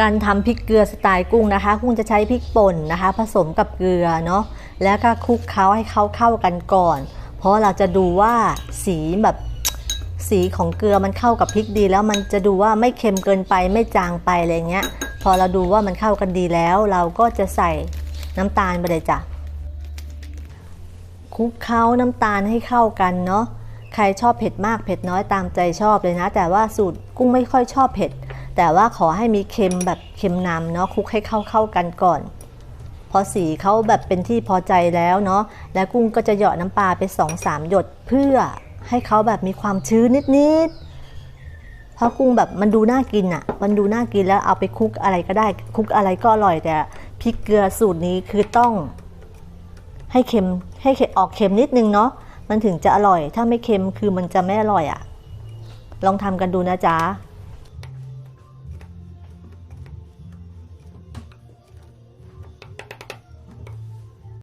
การทำพริกเกลือสไตล์กุ้งนะคะ กุ้งจะใช้พริกป่นนะคะ ผสมกับเกลือเนาะแล้วก็คลุกเคล้าให้เขาเข้ากันก่อน เพราะเราจะดูว่าสีแบบสีของเกลือมันเข้ากับพริกดี แล้วมันจะดูว่าไม่เค็มเกินไปไม่จางไปอะไรเงี้ย พอเราดูว่ามันเข้ากันดีแล้ว เราก็จะใส่น้ำตาลไปเลยจ้ะคลุกเคล้าน้ำตาลให้เข้ากันเนาะใครชอบเผ็ดมากเผ็ดน้อยตามใจชอบเลยนะ แต่ว่าสูตรกุ้งไม่ค่อยชอบเผ็ด แต่ว่าขอให้มีเค็มแบบเค็มนำเนาะคลุกให้เข้าเข้ากันก่อน พอสีเขาแบบเป็นที่พอใจแล้วเนาะแล้วกุ้งก็จะเหยาะน้ำปลาไป2องสามหยดเพื่อให้เขาแบบมีความชื้นนิดๆเพราะกุ้งแบบมันดูน่ากินอะ่ะ มันดูน่ากินแล้วเอาไปคลุกอะไรก็ได้คลุกอะไรก็อร่อยแต่พริกเกลือสูตรนี้คือต้อง ให้เค็มให้ออกเค็มนิดนึงเนาะมันถึงจะอร่อย ถ้าไม่เค็มคือมันจะไม่อร่อยอะ่ะ ลองทำกันดูนะจ๊ะ